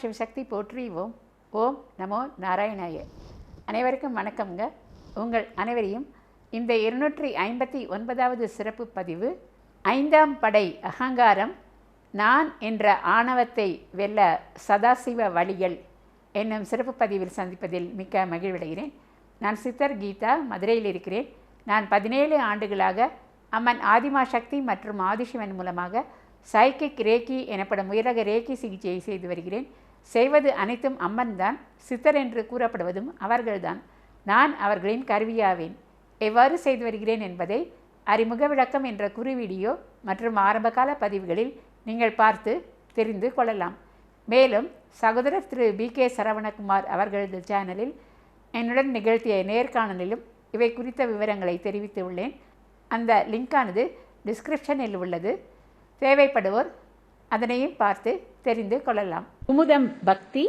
சிவசக்தி போற்றி ஓம். ஓம் நமோ நாராயணாய. அனைவருக்கும் வணக்கம்ங்க. உங்கள் அனைவரையும் இந்த இருநூற்றி ஐம்பத்தி ஒன்பதாவது சிறப்பு பதிவு ஐந்தாம் படை அகங்காரம் நான் என்ற ஆணவத்தை வெல்ல சதாசிவ வழிகள் என்னும் சிறப்பு பதிவில் சந்திப்பதில் மிக்க மகிழ்வடைகிறேன். நான் சித்தர் கீதா மதுரையில் இருக்கிறேன். நான் பதினேழு ஆண்டுகளாக அம்மன் ஆதிமா சக்தி மற்றும் ஆதிசிவன் மூலமாக சைக்கிக் ரேக்கி எனப்படும் உயரக ரேக்கி சிகிச்சையை செய்து வருகிறேன். செய்வது அனைத்தும் அம்மன் தான் சித்தர் என்று கூறப்படுவதும் அவர்கள்தான். நான் அவர்களின் கருவியாவேன். எவ்வாறு செய்து வருகிறேன் என்பதை அறிமுக விளக்கம் என்ற குறு வீடியோ மற்றும் ஆரம்பகால பதிவுகளில் நீங்கள் பார்த்து தெரிந்து கொள்ளலாம். மேலும் சகோதரர் திரு பி கே சரவணகுமார் அவர்களது சேனலில் என்னுடன் நிகழ்த்திய நேர்காணலிலும் இவை குறித்த விவரங்களை தெரிவித்து உள்ளேன். அந்த லிங்கானது டிஸ்கிரிப்ஷனில் உள்ளது. தேவைப்படுவோர் அதனையும் பார்த்து தெரிந்து கொள்ளலாம். குமுதம் பக்தி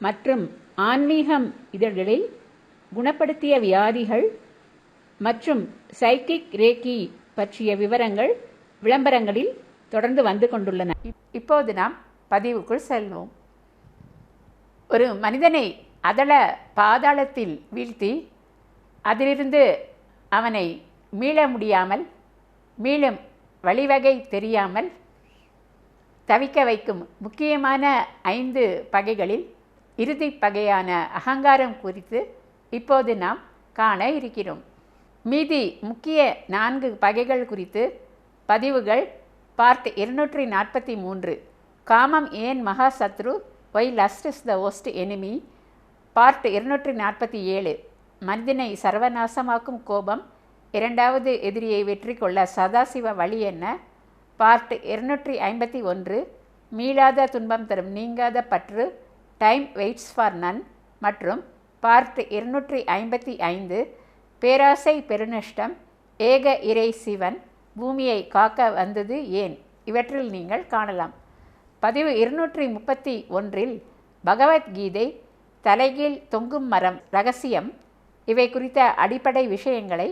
மற்றும் ஆன்மீகம் இதழ்களில் குணப்படுத்திய வியாதிகள் மற்றும் சைக்கிக் ரேக்கி பற்றிய விவரங்கள் விளம்பரங்களில் தொடர்ந்து வந்து கொண்டுள்ளன. இப்போது நாம் பதிவுக்குள் செல்வோம். ஒரு மனிதனை அதள பாதாளத்தில் வீழ்த்தி அதிலிருந்து அவனை மீள முடியாமல் மீளும் வழிவகை தெரியாமல் தவிக்க வைக்கும் முக்கியமான ஐந்து பகைகளில் இறுதி பகையான அகங்காரம் குறித்து இப்போது நாம் காண இருக்கிறோம். மீதி முக்கிய நான்கு பகைகள் குறித்து பதிவுகள் பார்ட் இருநூற்றி நாற்பத்தி மூன்று. காமம் ஏன் மகா சத்ரு? Why lust is the worst enemy part இருநூற்றி நாற்பத்தி ஏழு. மனிதனை சர்வநாசமாக்கும் கோபம். இரண்டாவது எதிரியை வெற்றி கொள்ள சதாசிவ வழி என்ன? பார்ட் இருநூற்றி ஐம்பத்தி ஒன்று மீளாத துன்பம் தரும் நீங்காத பற்று டைம் வெயிட்ஸ் ஃபார் நன் மற்றும் பார்ட் இருநூற்றி ஐம்பத்தி ஐந்து பேராசை பெருநஷ்டம் ஏக இறை சிவன் பூமியை காக்க வந்தது ஏன்? இவற்றில் நீங்கள் காணலாம். பதிவு இருநூற்றி முப்பத்தி ஒன்றில் பகவத்கீதை தலைகீழ் தொங்கும் மரம் ரகசியம் இவை குறித்த அடிப்படை விஷயங்களை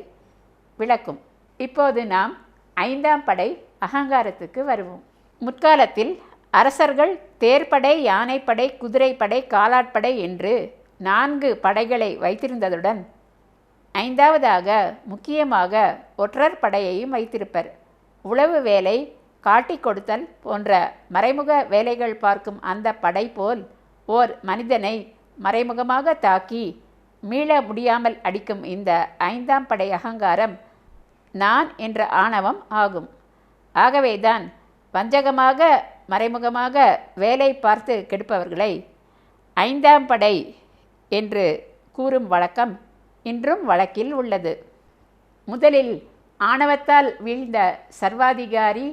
விளக்கும். இப்போது நாம் ஐந்தாம் படை அகங்காரத்துக்கு வருவோம். முற்காலத்தில் அரசர்கள் தேர்ப்படை யானைப்படை குதிரைப்படை காலாட்படை என்று நான்கு படைகளை வைத்திருந்ததுடன் ஐந்தாவதாக முக்கியமாக ஒற்றர் படையையும் வைத்திருப்பர். உளவு வேலை காட்டி கொடுத்தல் போன்ற மறைமுக வேலைகள் பார்க்கும் அந்த படை போல் ஓர் மனிதனை மறைமுகமாக தாக்கி மீள முடியாமல் அடிக்கும் இந்த ஐந்தாம் படை அகங்காரம் நான் என்ற ஆணவம் ஆகும். ஆகவேதான் வஞ்சகமாக மறைமுகமாக வேலை பார்த்து கெடுப்பவர்களை ஐந்தாம் படை என்று கூறும் வழக்கம் இன்றும் வழக்கில் உள்ளது. முதலில் ஆணவத்தால் வீழ்ந்த சர்வாதிகாரி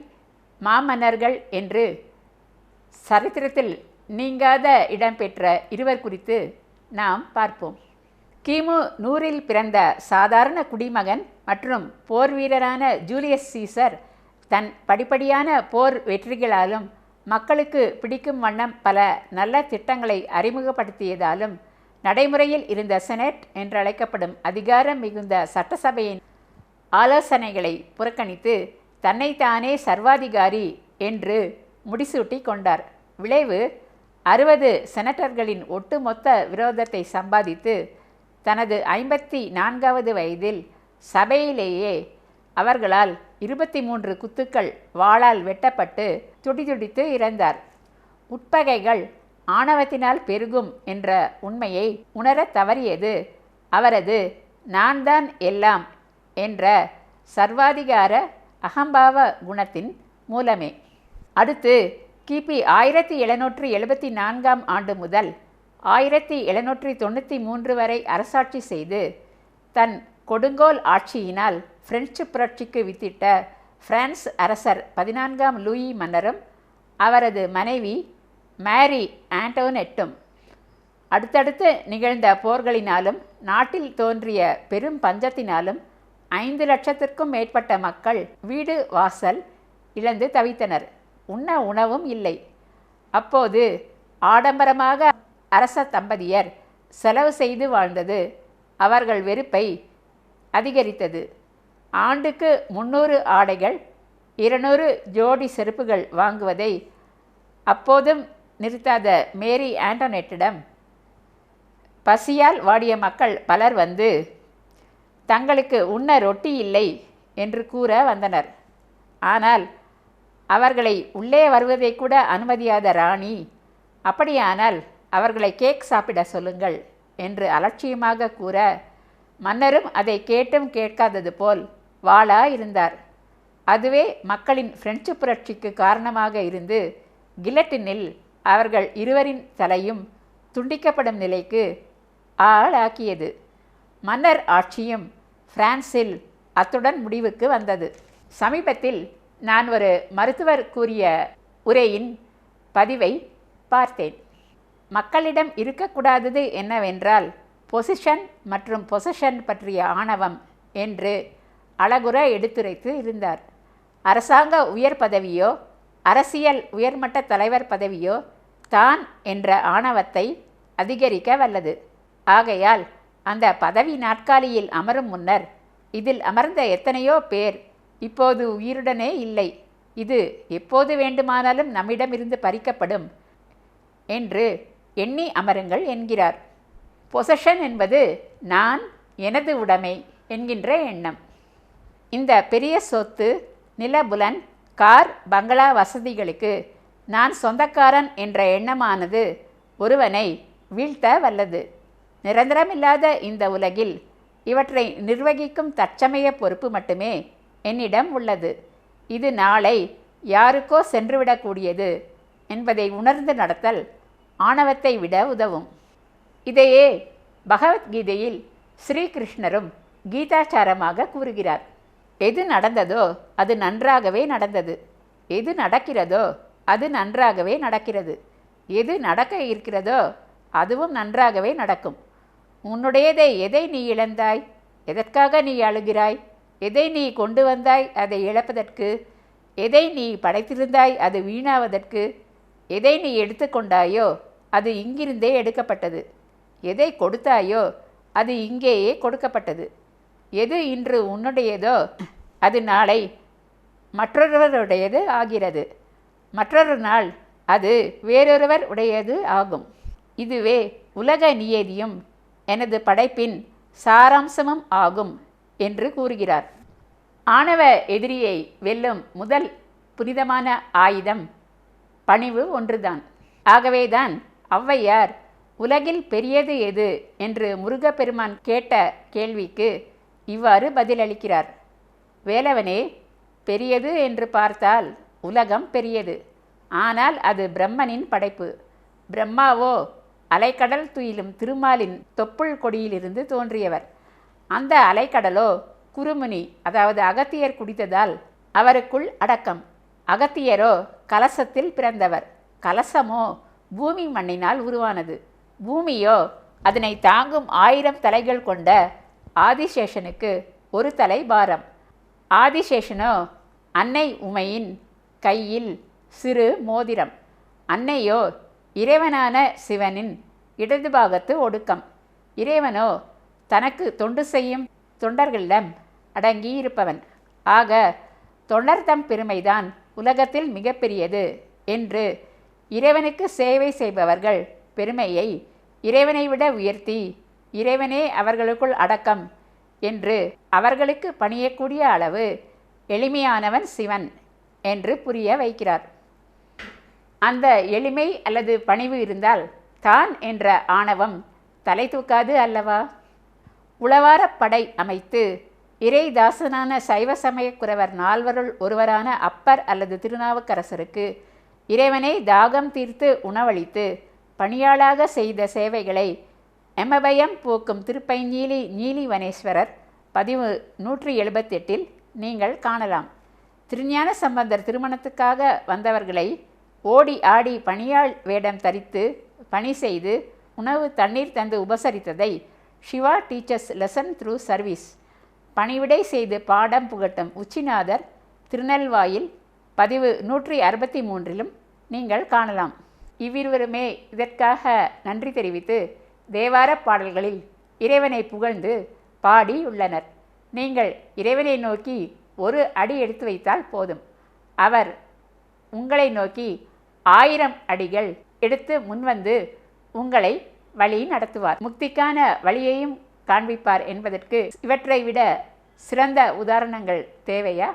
மாமன்னர்கள் என்று சரித்திரத்தில் நீங்காத இடம்பெற்ற இருவர் குறித்து நாம் பார்ப்போம். கிமு நூறில் பிறந்த சாதாரண குடிமகன் மற்றும் போர் வீரரான ஜூலியஸ் சீசர் தன் படிப்படியான போர் வெற்றிகளாலும் மக்களுக்கு பிடிக்கும் வண்ணம் பல நல்ல திட்டங்களை அறிமுகப்படுத்தியதாலும் நடைமுறையில் இருந்த செனட் என்றழைக்கப்படும் அதிகாரம் மிகுந்த சட்டசபையின் ஆலோசனைகளை புறக்கணித்து தன்னைத்தானே சர்வாதிகாரி என்று முடிசூட்டி கொண்டார். விளைவு அறுபது செனட்டர்களின் ஒட்டுமொத்த விரோதத்தை சம்பாதித்து தனது ஐம்பத்தி நான்காவது வயதில் சபையிலேயே அவர்களால் இருபத்தி மூன்று குத்துக்கள் வாளால் வெட்டப்பட்டு துடிதுடித்து இறந்தார். உட்பகைகள் ஆணவத்தினால் பெருகும் என்ற உண்மையை உணரத் தவறியது. அவரது நான் தான் எல்லாம் என்ற சர்வாதிகார அகம்பாவ குணத்தின் மூலமே. அடுத்து கிபி ஆயிரத்தி எழுநூற்றி எழுபத்தி நான்காம் ஆண்டு முதல் ஆயிரத்தி எழுநூற்றி தொண்ணூற்றி மூன்று வரை அரசாட்சி செய்து தன் கொடுங்கோல் ஆட்சியினால் பிரெஞ்சு புரட்சிக்கு வித்திட்ட பிரான்ஸ் அரசர் பதினான்காம் லூயி மன்னரும் அவரது மனைவி மேரி ஆண்டோனெட்டும். அடுத்தடுத்து நிகழ்ந்த போர்களினாலும் நாட்டில் தோன்றிய பெரும் பஞ்சத்தினாலும் ஐந்து லட்சத்திற்கும் மேற்பட்ட மக்கள் வீடு வாசல் இழந்து தவித்தனர். உண்ண உணவும் இல்லை. அப்போது ஆடம்பரமாக அரச தம்பதியர் செலவு செய்து வாழ்ந்தது அவர்கள் வெறுப்பை அதிகரித்தது. ஆண்டுக்கு முந்நூறு ஆடைகள் இருநூறு ஜோடி செருப்புகள் வாங்குவதை அப்போதும் நிறுத்தாத மேரி ஆண்டோனெட்டிடம் பசியால் வாடிய மக்கள் பலர் வந்து தங்களுக்கு உண்ண ரொட்டி இல்லை என்று கூற வந்தனர். ஆனால் அவர்களை உள்ளே வருவதை கூட அனுமதியாத ராணி அப்படியானால் அவர்களை கேக் சாப்பிட சொல்லுங்கள் என்று அலட்சியமாக கூற மன்னரும் அதை கேட்டும் கேட்காதது போல் வாளா இருந்தார் அதுவே மக்களின் பிரெஞ்சு புரட்சிக்கு காரணமாக இருந்து கிலட்டினில் அவர்கள் இருவரின் தலையும் துண்டிக்கப்படும் நிலைக்கு ஆளாக்கியது. மன்னர் ஆட்சியும் பிரான்சில் அத்துடன் முடிவுக்கு வந்தது. சமீபத்தில் நான் ஒரு மருத்துவர் கூறிய உரையின் பதிவை பார்த்தேன். மக்களிடம் இருக்கக்கூடாதது என்னவென்றால் பொசிஷன் மற்றும் பொசிஷன் பற்றிய ஆணவம் என்று அழகுற எடுத்துரைத்து இருந்தார். அரசாங்க உயர் பதவியோ அரசியல் உயர்மட்ட தலைவர் பதவியோ தான் என்ற ஆணவத்தை அதிகரிக்க வல்லது. ஆகையால் அந்த பதவி நாட்காலியில் அமரும் முன்னர் இதில் அமர்ந்த எத்தனையோ பேர் இப்போது உயிருடனே இல்லை. இது எப்போது வேண்டுமானாலும் நம்மிடமிருந்து பறிக்கப்படும் என்று எண்ணி அமருங்கள் என்கிறார். பொசஷன் என்பது நான் எனது உடைமை என்கின்ற எண்ணம். இந்த பெரிய சொத்து நிலபுலன் கார் பங்களா வசதிகளுக்கு நான் சொந்தக்காரன் என்ற எண்ணமானது ஒருவனை வீழ்த்த வல்லது. நிரந்தரமில்லாத இந்த உலகில் இவற்றை நிர்வகிக்கும் தற்சமய பொறுப்பு மட்டுமே என்னிடம் உள்ளது. இது நாளை யாருக்கோ சென்றுவிடக்கூடியது என்பதை உணர்ந்து நடத்தல் ஆணவத்தை விட உதவும். இதையே பகவத்கீதையில் ஸ்ரீகிருஷ்ணரும் கீதாச்சாரமாக கூறுகிறார். எது நடந்ததோ அது நன்றாகவே நடந்தது. எது நடக்கிறதோ அது நன்றாகவே நடக்கிறது. எது நடக்க இருக்கிறதோ அதுவும் நன்றாகவே நடக்கும். உன்னுடையதை எதை நீ இழந்தாய்? எதற்காக நீ அழுகிறாய்? எதை நீ கொண்டு வந்தாய் அதை இழப்பதற்கு? எதை நீ படைத்திருந்தாய் அது வீணாவதற்கு? எதை நீ எடுத்துக்கொண்டாயோ அது இங்கிருந்தே எடுக்கப்பட்டது. எதை கொடுத்தாயோ அது இங்கேயே கொடுக்கப்பட்டது. எது இன்று உன்னுடையதோ அது நாளை மற்றொருவருடையது ஆகிறது. மற்றொரு நாள் அது வேறொருவர் உடையது ஆகும். இதுவே உலக நியதியும் எனது படைப்பின் சாராம்சமும் ஆகும் என்று கூறுகிறார். ஆணவ எதிரியை வெல்லும் முதல் புனிதமான ஆயுதம் பணிவு ஒன்றுதான். ஆகவேதான் ஔவையார் உலகில் பெரியது எது? என்று முருகப்பெருமான் கேட்ட கேள்விக்கு இவ்வாறு பதிலளிக்கிறார். வேலவனே பெரியது என்று பார்த்தால் உலகம் பெரியது. ஆனால் அது பிரம்மனின் படைப்பு. பிரம்மாவோ அலைக்கடல் துயிலும் திருமாலின் தொப்புள் கொடியிலிருந்து தோன்றியவர். அந்த அலைக்கடலோ குருமுனி அதாவது அகத்தியர் குடித்ததால் அவருக்குள் அடக்கம். அகத்தியரோ கலசத்தில் பிறந்தவர். கலசமோ பூமி மண்ணினால் உருவானது. பூமியோ அதனை தாங்கும் ஆயிரம் தலைகள் கொண்ட ஆதிசேஷனுக்கு ஒரு தலை பாரம் ஆதிசேஷனோ அன்னை உமையின் கையில் சிறு மோதிரம். அன்னையோ இறைவனான சிவனின் இடது பாகத்து ஒடுக்கம். இறைவனோ தனக்கு தொண்டு செய்யும் தொண்டர்களிடம் அடங்கி இருப்பவன் ஆக தொண்டர்தம் பெருமைதான் உலகத்தில் மிகப்பெரியது என்று இறைவனுக்கு சேவை செய்பவர்கள் பெருமையை இறைவனை விட உயர்த்தி இறைவனே அவர்களுக்குள் அடக்கம் என்று அவர்களுக்கு பணியக்கூடிய அளவு எளிமையானவன் சிவன் என்று புரிய வைக்கிறார். அந்த எளிமை அல்லது பணிவு இருந்தால் தான் என்ற ஆணவம் தலை தூக்காது அல்லவா? உளவாரப் படை அமைத்து இறைதாசனான சைவ சமயக்குறவர் நால்வருள் ஒருவரான அப்பர் அல்லது திருநாவுக்கரசருக்கு இறைவனை தாகம் தீர்த்து உணவளித்து பணியாளாக செய்த சேவைகளை எமபயம் போக்கும் திருப்பைஞ்சீலி நீலிவனேஸ்வரர் பதிவு நூற்றி எழுபத்தெட்டில் நீங்கள் காணலாம். திருஞான சம்பந்தர் திருமணத்துக்காக வந்தவர்களை ஓடி ஆடி பணியாள் வேடம் தரித்து பணி செய்து உணவு தண்ணீர் தந்து உபசரித்ததை Shiva teachers lesson through service. பணிவிடை செய்து பாடம் புகட்டும் உச்சிநாதர் திருநெல்வாயில் பதிவு நூற்றி அறுபத்தி மூன்றிலும் நீங்கள் காணலாம். இவ்விருவருமே இதற்காக நன்றி தெரிவித்து தேவார பாடல்களில் இறைவனை புகழ்ந்து பாடி உள்ளனர். நீங்கள் இறைவனை நோக்கி ஒரு அடி எடுத்து வைத்தால் போதும். அவர் உங்களை நோக்கி ஆயிரம் அடிகள் எடுத்து முன்வந்து உங்களை வழி நடத்துவார். முக்திக்கான வழியையும் காண்பிப்பார் என்பதற்கு இவற்றை விட சிறந்த உதாரணங்கள் தேவையா?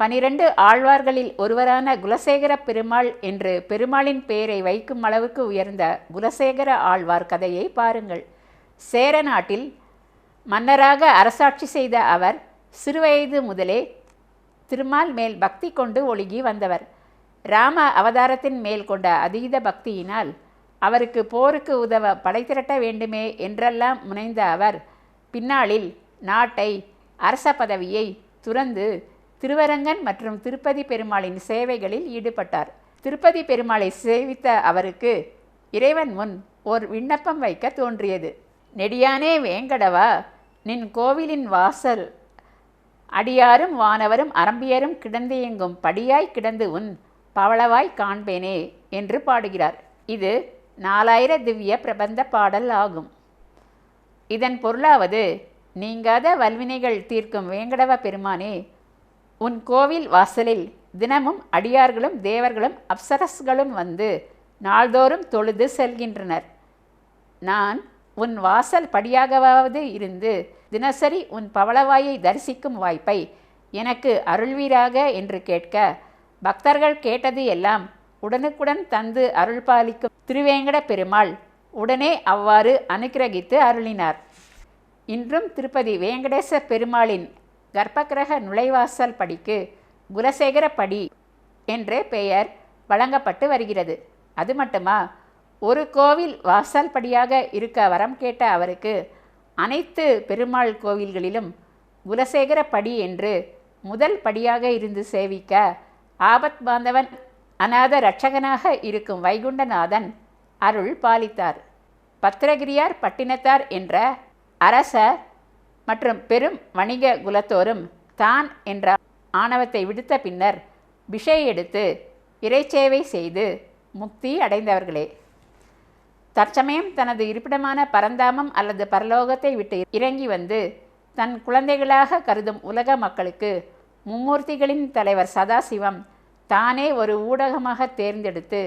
பனிரெண்டு ஆழ்வார்களில் ஒருவரான குலசேகர பெருமாள் என்று பெருமாளின் பெயரை வைக்கும் அளவுக்கு உயர்ந்த குலசேகர ஆழ்வார் கதையை பாருங்கள். சேர நாட்டில் மன்னராக அரசாட்சி செய்த அவர் சிறுவயது முதலே திருமால் மேல் பக்தி கொண்டு ஒழுகி வந்தவர். ராம அவதாரத்தின் மேல் கொண்ட அதீத பக்தியினால் அவருக்கு போருக்கு உதவ படை திரட்ட வேண்டுமே என்றெல்லாம் முனைந்த அவர் பின்னாளில் நாட்டை அரச பதவியை துறந்து திருவரங்கன் மற்றும் திருப்பதி பெருமாளின் சேவைகளில் ஈடுபட்டார். திருப்பதி பெருமாளை சேவித்த அவருக்கு இறைவன் முன் ஓர் விண்ணப்பம் வைக்க தோன்றியது. நெடியானே வேங்கடவா நின் கோவிலின் வாசல் அடியாரும் வானவரும் அரம்பியரும் கிடந்து எங்கும் படியாய் கிடந்து உன் பவளவாய் காண்பேனே என்று பாடுகிறார். இது நாலாயிர திவ்ய பிரபந்த பாடல் ஆகும். இதன் பொருளாவது நீங்காத வல்வினைகள் தீர்க்கும் வேங்கடவ பெருமானே உன் கோவில் வாசலில் தினமும் அடியார்களும் தேவர்களும் அப்சரஸ்களும் வந்து நாள்தோறும் தொழுது செல்கின்றனர். நான் உன் வாசல் படியாகவாவது இருந்து தினசரி உன் பவளவாயை தரிசிக்கும் வாய்ப்பை எனக்கு அருள்வீராக என்று கேட்க பக்தர்கள் கேட்டது எல்லாம் உடனுக்குடன் தந்து அருள் பாலிக்கும் திருவேங்கட பெருமாள் உடனே அவ்வாறு அனுக்கிரகித்து அருளினார். இன்றும் திருப்பதி வேங்கடேச பெருமாளின் கர்ப்பகிரக நுழைவாசல் படிக்கு குலசேகர படி என்று பெயர் வழங்கப்பட்டு வருகிறது. அது மட்டுமா? ஒரு கோவில் வாசல் படியாக இருக்க வரம் கேட்ட அவருக்கு அனைத்து பெருமாள் கோவில்களிலும் குலசேகர படி என்று முதல் படியாக இருந்து சேவிக்க ஆபத் பாந்தவன் அநாத ரட்சகனாக இருக்கும் வைகுண்டநாதன் அருள் பாலித்தார். பத்திரகிரியார் பட்டினத்தார் என்ற அரசர் மற்றும் பெரும் வணிக குலத்தோரும் தான் என்ற ஆணவத்தை விடுத்த பின்னர் பிஷை எடுத்து இறைச்சேவை செய்து முக்தி அடைந்தவர்களே. தற்சமயம் தனது இருப்பிடமான பரந்தாமம் அல்லது பரலோகத்தை விட்டு இறங்கி வந்து தன் குழந்தைகளாக கருதும் உலக மக்களுக்கு மும்மூர்த்திகளின் தலைவர் சதாசிவம் தானே ஒரு ஊடகமாக தேர்ந்தெடுத்து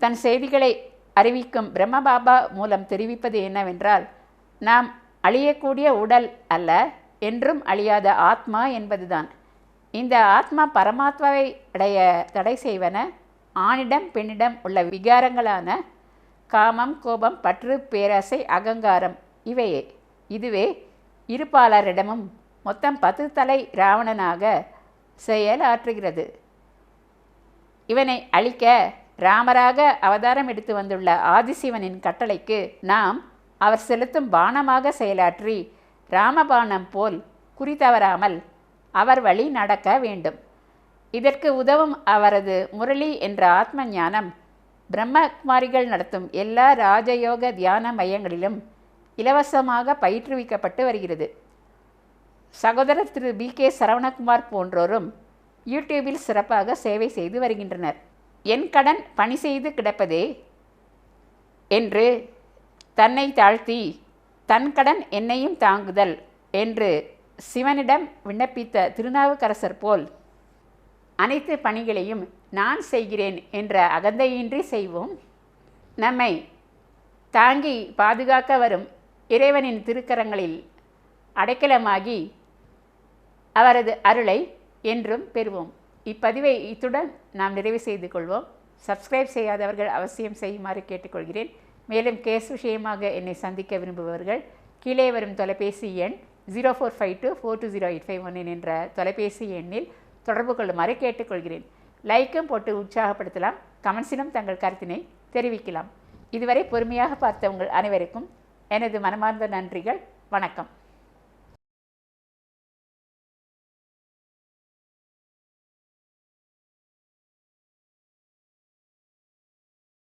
தன் செய்திகளை அறிவிக்கும் பிரம்மபாபா மூலம் தெரிவிப்பது என்னவென்றால் நாம் அழியக்கூடிய உடல் அல்ல என்றும் அழியாத ஆத்மா என்பதுதான். இந்த ஆத்மா பரமாத்மாவை அடைய தடை செய்வன ஆணிடம் பெண்ணிடம் உள்ள விகாரங்களான காமம் கோபம் பற்று பேராசை அகங்காரம் இவையே. இதுவே இருப்பாளரிடமும் மொத்தம் பத்து தலை ராவணனாக செயல் ஆற்றுகிறது இவனை அழிக்க ராமராக அவதாரம் எடுத்து வந்துள்ள ஆதிசிவனின் கட்டளைக்கு நாம் அவர் செலுத்தும் பானமாக செயலாற்றி ராமபானம் போல் குறிதவராமல் அவர் வழி நடக்க வேண்டும். இதற்கு உதவும் அவரது முரளி என்ற ஆத்ம ஞானம் பிரம்மகுமாரிகள் நடத்தும் எல்லா ராஜயோக தியான மையங்களிலும் இலவசமாக பயிற்றுவிக்கப்பட்டு வருகிறது. சகோதரர் திரு பி கே சரவணகுமார் போன்றோரும் யூடியூபில் சிறப்பாக சேவை செய்து வருகின்றனர். என் கடன் பணி செய்து கிடப்பதே என்று தன்னை தாழ்த்தி தன் கடன் என்னையும் தாங்குதல் என்று சிவனிடம் விண்ணப்பித்த திருநாவுக்கரசர் போல் அனைத்து பணிகளையும் நான் செய்கிறேன் என்ற அகந்தையின்றி செய்வோம். நம்மை தாங்கி பாதுகாக்க வரும் இறைவனின் திருக்கரங்களில் அடைக்கலமாகி அவரது அருளை என்றும் பெறுவோம். இப்பதிவை இத்துடன் நாம் நிறைவு செய்து கொள்வோம். சப்ஸ்கிரைப் செய்யாதவர்கள் அவசியம் செய்யுமாறு கேட்டுக்கொள்கிறேன். மேலும் கேஸ் விஷயமாக என்னை சந்திக்க விரும்புபவர்கள் கீழே வரும் தொலைபேசி எண் zero four five two four two zero eight five one என்ற தொலைபேசி எண்ணில் தொடர்பு கொள்ளுமாறு கேட்டுக்கொள்கிறேன். லைக்கும் போட்டு உற்சாகப்படுத்தலாம் கமெண்ட்ஸிலும் தங்கள் கருத்தினை தெரிவிக்கலாம். இதுவரை பொறுமையாக பார்த்த உங்கள் அனைவருக்கும் எனது மனமார்ந்த நன்றிகள் வணக்கம்.